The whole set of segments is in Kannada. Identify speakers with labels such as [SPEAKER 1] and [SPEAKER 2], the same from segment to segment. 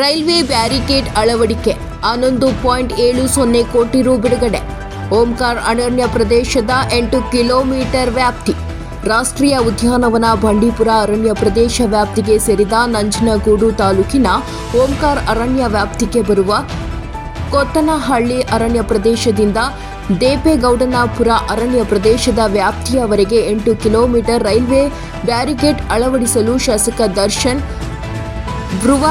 [SPEAKER 1] ರೈಲ್ವೆ ಬ್ಯಾರಿಕೇಡ್ ಅಳವಡಿಕೆ, ಹನ್ನೊಂದು ಪಾಯಿಂಟ್ ಏಳು ಸೊನ್ನೆ ಕೋಟಿ ರು ಬಿಡುಗಡೆ. ಓಂಕಾರ್ ಅರಣ್ಯ ಪ್ರದೇಶದ ಎಂಟು ಕಿಲೋಮೀಟರ್ ವ್ಯಾಪ್ತಿ. ರಾಷ್ಟ್ರೀಯ ಉದ್ಯಾನವನ ಬಂಡೀಪುರ ಅರಣ್ಯ ಪ್ರದೇಶ ವ್ಯಾಪ್ತಿಗೆ ಸೇರಿದ ನಂಜನಗೂಡು ತಾಲೂಕಿನ ಓಂಕಾರ್ ಅರಣ್ಯ ವ್ಯಾಪ್ತಿಗೆ ಬರುವ ಕೊತ್ತನಹಳ್ಳಿ ಅರಣ್ಯ ಪ್ರದೇಶದಿಂದ ದೇಪೇಗೌಡನಾಪುರ ಅರಣ್ಯ ಪ್ರದೇಶದ ವ್ಯಾಪ್ತಿಯವರೆಗೆ ಎಂಟು ಕಿಲೋಮೀಟರ್ ರೈಲ್ವೆ ಬ್ಯಾರಿಕೇಡ್ ಅಳವಡಿಸಲು ಶಾಸಕ ದರ್ಶನ್ ಧ್ರುವ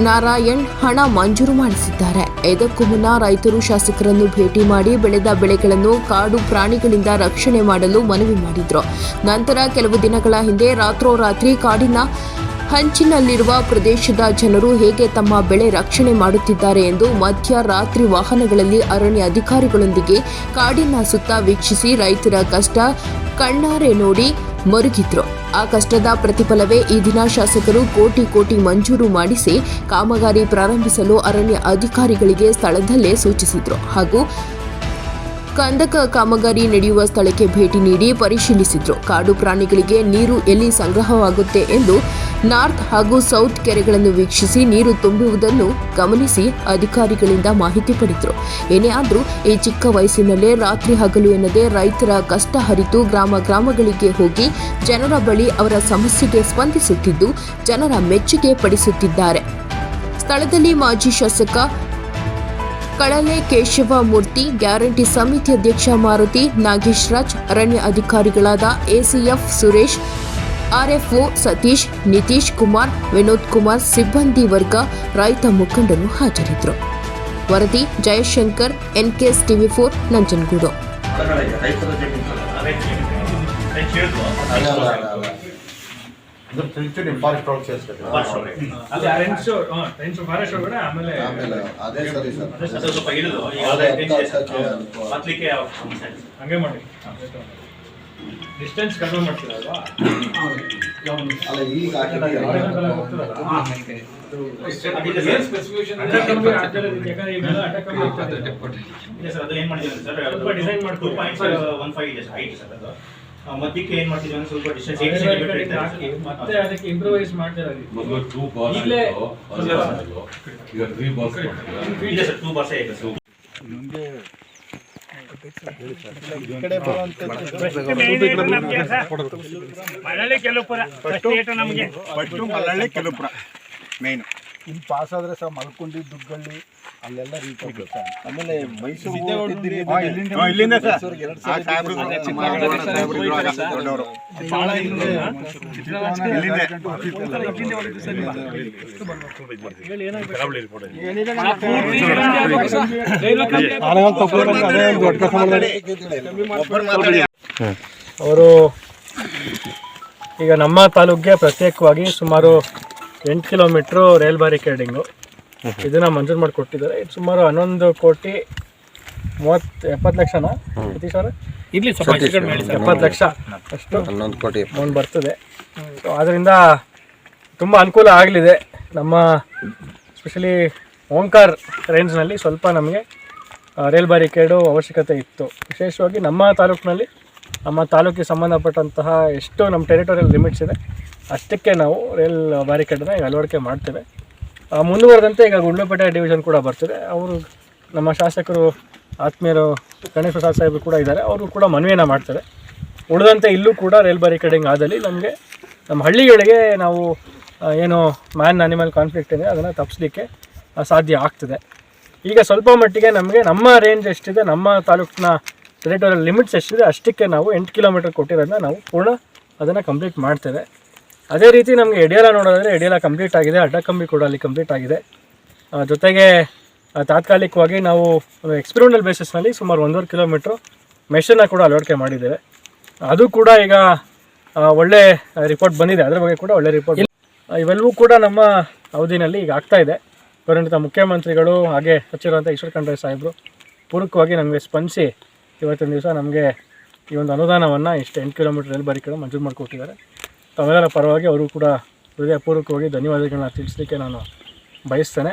[SPEAKER 1] ನಾರಾಯಣ್ ಹಣ ಮಂಜೂರು ಮಾಡಿಸಿದ್ದಾರೆ. ಇದಕ್ಕೂ ಮುನ್ನ ರೈತರು ಶಾಸಕರನ್ನು ಭೇಟಿ ಮಾಡಿ ಬೆಳೆದ ಬೆಳೆಗಳನ್ನು ಕಾಡು ಪ್ರಾಣಿಗಳಿಂದ ರಕ್ಷಣೆ ಮಾಡಲು ಮನವಿ ಮಾಡಿದ್ರು. ನಂತರ ಕೆಲವು ದಿನಗಳ ಹಿಂದೆ ರಾತ್ರೋರಾತ್ರಿ ಕಾಡಿನ ಹಂಚಿನಲ್ಲಿರುವ ಪ್ರದೇಶದ ಜನರು ಹೇಗೆ ತಮ್ಮ ಬೆಳೆ ರಕ್ಷಣೆ ಮಾಡುತ್ತಿದ್ದಾರೆ ಎಂದು ಮಧ್ಯರಾತ್ರಿ ವಾಹನಗಳಲ್ಲಿ ಅರಣ್ಯ ಅಧಿಕಾರಿಗಳೊಂದಿಗೆ ಕಾಡಿನ ಸುತ್ತ ವೀಕ್ಷಿಸಿ ರೈತರ ಕಷ್ಟ ಕಣ್ಣಾರೆ ನೋಡಿ ಮರುಗಿದ್ರು ಆ ಕಷ್ಟದ ಪ್ರತಿಫಲವೇ ಈ ದಿನ ಶಾಸಕರು ಕೋಟಿ ಕೋಟಿ ಮಂಜೂರು ಮಾಡಿಸಿ ಕಾಮಗಾರಿ ಪ್ರಾರಂಭಿಸಲು ಅರಣ್ಯ ಅಧಿಕಾರಿಗಳಿಗೆ ಸ್ಥಳದಲ್ಲೇ ಸೂಚಿಸಿದ್ರು. ಹಾಗೂ ಕಂದಕ ಕಾಮಗಾರಿ ನಡೆಯುವ ಸ್ಥಳಕ್ಕೆ ಭೇಟಿ ನೀಡಿ ಪರಿಶೀಲಿಸಿದ್ರು. ಕಾಡು ಪ್ರಾಣಿಗಳಿಗೆ ನೀರು ಎಲ್ಲಿ ಸಂಗ್ರಹವಾಗುತ್ತೆ ಎಂದು ನಾರ್ತ್ ಹಾಗೂ ಸೌತ್ ಕೆರೆಗಳನ್ನು ವೀಕ್ಷಿಸಿ ನೀರು ತುಂಬುವುದನ್ನು ಗಮನಿಸಿ ಅಧಿಕಾರಿಗಳಿಂದ ಮಾಹಿತಿ ಪಡೆದರು. ಏನೇ ಆದರೂ ಈ ಚಿಕ್ಕ ವಯಸ್ಸಿನಲ್ಲೇ ರಾತ್ರಿ ಹಗಲು ಎನ್ನದೆ ರೈತರ ಕಷ್ಟ ಹರಿತು ಗ್ರಾಮ ಗ್ರಾಮಗಳಿಗೆ ಹೋಗಿ ಜನರ ಬಳಿ ಅವರ ಸಮಸ್ಯೆಗೆ ಸ್ಪಂದಿಸುತ್ತಿದ್ದು ಜನರ ಮೆಚ್ಚುಗೆ ಪಡಿಸುತ್ತಿದ್ದಾರೆ. ಸ್ಥಳದಲ್ಲಿ ಮಾಜಿ ಶಾಸಕ ಕಳಲೆ ಕೇಶವ ಮೂರ್ತಿ ಗ್ಯಾರಂಟಿ ಸಮಿತಿ ಅಧ್ಯಕ್ಷ ಮಾರುತಿ ನಾಗೇಶ್ ರಾಜ್ ಅರಣ್ಯ ಅಧಿಕಾರಿಗಳಾದ ಎಸಿಎಫ್ ಸುರೇಶ್ ಆರ್ಎಫ್ಒ ಸತೀಶ್ ನಿತೀಶ್ ಕುಮಾರ್ ವಿನೋದ್ ಕುಮಾರ್ ಸಿಬ್ಬಂದಿ ವರ್ಗ ರೈತ ಮುಖಂಡರು ಹಾಜರಿದ್ದರು ವರದಿ Jayashankar NKS TV four Nanjangud.
[SPEAKER 2] ಹಂಗೆ ಮಾಡಿ ಡಿಸ್ಟೆನ್ಸ್ ಕಡಿಮೆ ಮಾಡ್ತೀರಲ್ವಾ?
[SPEAKER 3] ಅಲ್ಲ ಈಗ.
[SPEAKER 4] ಟೂ ಪಾಯಿಂಟ್ ಒನ್ ಫೈವ್ ಇದೆ height ಸರ್ ಅದು. ಮಧ್ಯಕ್ಕೆ ಏನ್ ಮಾಡ್ತಿದ್ವಿ ಅಂದ್ರೆ ಸ್ವಲ್ಪ ಡಿಸ್ಟೆನ್ಸ್ ಏಟ್
[SPEAKER 2] ಅದೇ
[SPEAKER 4] ಸೆಂಟಿಮೀಟರ್
[SPEAKER 2] ಕಡೆಗೆ ಹಾಕಿ, ಮತ್ತೆ ಅದಕ್ಕೆ ಇಂಪ್ರೂವೈಸ್ ಮಾಡ್ತೀರ
[SPEAKER 5] ಮೊದಲು ಟೂ ಬಾಸ್
[SPEAKER 2] ಈಗಲೇ
[SPEAKER 5] ಈಗ ತ್ರೀ ಬಾಸ್
[SPEAKER 4] ಇದೆ ಸರ್ ಟೂ ಬಾರ್ಸೇ ಇದೆ ಸರ್.
[SPEAKER 6] ಮಳಲಿ ಕೆಲಪುರ ಫಸ್ಟ್ ನಮಗೆ
[SPEAKER 7] ಮಲ್ಲಳ್ಳಿ ಇಲ್ಲಿ ಪಾಸ್ ಆದ್ರೆ ಸಹ ಮಲ್ಕೊಂಡಿ ದುಗ್ಗಳ್ಳಿ ಅಲ್ಲೆಲ್ಲ ರೀಚ್ ಆಗುತ್ತೆ
[SPEAKER 3] ಆಮೇಲೆ ಮೈಸೂರು
[SPEAKER 2] ಅವರು ಈಗ ನಮ್ಮ ತಾಲೂಕಿಗೆ ಪ್ರತ್ಯೇಕವಾಗಿ ಸುಮಾರು ಎಂಟು ಕಿಲೋಮೀಟ್ರು ರೈಲ್ ಬ್ಯಾರಿಕೇಡಿಂಗು. ಇದನ್ನ ಮಂಜೂರು ಮಾಡಿ ಕೊಟ್ಟಿದ್ದಾರೆ ಇದು ಸುಮಾರು ಹನ್ನೊಂದು ಕೋಟಿ ಮೂವತ್ತು ಎಪ್ಪತ್ತು ಲಕ್ಷನಾ? ಸತೀಶ್ ಅವರೇ?
[SPEAKER 6] ಇರಲಿ ಸ್ವಲ್ಪ
[SPEAKER 2] ಎಪ್ಪತ್ತು ಲಕ್ಷ. ಅಷ್ಟು
[SPEAKER 3] ಹನ್ನೊಂದು ಕೋಟಿ
[SPEAKER 2] ಅಮೌಂಟ್ ಬರ್ತದೆ. ಸೊ ಅದರಿಂದ ತುಂಬ ಅನುಕೂಲ ಆಗಲಿದೆ. ನಮ್ಮ ಸ್ಪೆಷಲಿ ಓಂಕಾರ್ ರೇಂಜ್ನಲ್ಲಿ ಸ್ವಲ್ಪ ನಮಗೆ ರೈಲ್ ಬ್ಯಾರಿಕೇಡು ಅವಶ್ಯಕತೆ ಇತ್ತು. ವಿಶೇಷವಾಗಿ ನಮ್ಮ ತಾಲೂಕಿನಲ್ಲಿ ನಮ್ಮ ತಾಲೂಕಿಗೆ ಸಂಬಂಧಪಟ್ಟಂತಹ ಎಷ್ಟು ನಮ್ಮ ಟೆರಿಟೋರಿಯಲ್ ಲಿಮಿಟ್ಸ್ ಇದೆ. ಅಷ್ಟಕ್ಕೆ ನಾವು ರೈಲ್ ಬ್ಯಾರಿಕೇಡನ್ನ ಈಗ ಅಳವಡಿಕೆ ಮಾಡ್ತೇವೆ. ಮುಂದುವರೆದಂತೆ ಈಗ ಗುಂಡ್ಲುಪೇಟೆ ಡಿವಿಷನ್ ಕೂಡ ಬರ್ತದೆ. ಅವರು ನಮ್ಮ ಶಾಸಕರು ಆತ್ಮೀಯರು ಗಣೇಶ್ ಪ್ರಸಾದ್ ಸಾಹೇಬರು ಕೂಡ ಇದ್ದಾರೆ. ಅವರು ಕೂಡ ಮನವಿಯನ್ನು ಮಾಡ್ತಾರೆ ಉಳಿದಂತೆ ಇಲ್ಲೂ ಕೂಡ ರೈಲ್ ಬ್ಯಾರಿಕೇಡಿಂಗ್ ಆದಲ್ಲಿ ನಮಗೆ ನಮ್ಮ ಹಳ್ಳಿಗಳಿಗೆ ನಾವು ಏನು ಮ್ಯಾನ್ ಅನಿಮಲ್ ಕಾನ್ಫ್ಲಿಕ್ಟ್ ಇದೆ ಅದನ್ನು ತಪ್ಪಿಸಲಿಕ್ಕೆ ಸಾಧ್ಯ ಆಗ್ತದೆ. ಈಗ ಸ್ವಲ್ಪ ಮಟ್ಟಿಗೆ ನಮಗೆ ನಮ್ಮ ರೇಂಜ್ ಎಷ್ಟಿದೆ, ನಮ್ಮ ತಾಲೂಕಿನ ಟೆರಿಟೋರಿಯಲ್ ಲಿಮಿಟ್ಸ್ ಎಷ್ಟಿದೆ, ಅಷ್ಟಕ್ಕೆ ನಾವು ಎಂಟು ಕಿಲೋಮೀಟರ್ ಕೊಟ್ಟಿರೋದನ್ನ ನಾವು ಪೂರ್ಣ ಅದನ್ನು ಕಂಪ್ಲೀಟ್ ಮಾಡ್ತೇವೆ. ಅದೇ ರೀತಿ ನಮಗೆ ಎಡಿಯಲ್ಲ ನೋಡೋದಾದರೆ ಎಡಿಯಲ್ಲ ಕಂಪ್ಲೀಟ್ ಆಗಿದೆ ಅಡ್ಡಕಂಬಿ ಕೂಡ ಅಲ್ಲಿ ಕಂಪ್ಲೀಟ್ ಆಗಿದೆ. ಜೊತೆಗೆ ತಾತ್ಕಾಲಿಕವಾಗಿ ನಾವು ಎಕ್ಸ್ಪೆರಿಮೆಂಟಲ್ ಬೇಸಿಸ್ನಲ್ಲಿ ಸುಮಾರು ಒಂದೂವರೆ ಕಿಲೋಮೀಟ್ರು ಮೆಷಿನ್ನ ಕೂಡ ಅಳವಡಿಕೆ ಮಾಡಿದ್ದೇವೆ. ಅದು ಕೂಡ ಈಗ ಒಳ್ಳೆ ರಿಪೋರ್ಟ್ ಬಂದಿದೆ. ಅದರ ಬಗ್ಗೆ ಕೂಡ ಒಳ್ಳೆ ರಿಪೋರ್ಟ್ ಇವೆಲ್ಲವೂ ಕೂಡ ನಮ್ಮ ಅವಧಿನಲ್ಲಿ ಈಗ ಆಗ್ತಾ ಇದೆ. ಗೌರವಾನ್ವಿತ ಮುಖ್ಯಮಂತ್ರಿಗಳು ಹಾಗೆ ಸಚಿವರಂತ ಈಶ್ವರ ಖಂಡ್ರೆ ಸಾಹೇಬರು ಪೂರಕವಾಗಿ ನಮಗೆ ಸ್ಪಂದಿಸಿ ಇವತ್ತಿನ ದಿವಸ ನಮಗೆ ಈ ಒಂದು ಅನುದಾನವನ್ನು ಇಷ್ಟು ಎಂಟು ಕಿಲೋಮೀಟರ್ ರೈಲು ಬಾರಿಕೆಗಳು ಮಂಜೂರು ಮಾಡಿಕೊಟ್ಟಿದ್ದಾರೆ. ತಮ್ಮೆಲ್ಲರ ಪರವಾಗಿ ಅವರು ಕೂಡ ಹೃದಯಪೂರ್ವಕವಾಗಿ ಧನ್ಯವಾದಗಳನ್ನ ತಿಳಿಸ್ಲಿಕ್ಕೆ ನಾನು ಬಯಸ್ತೇನೆ.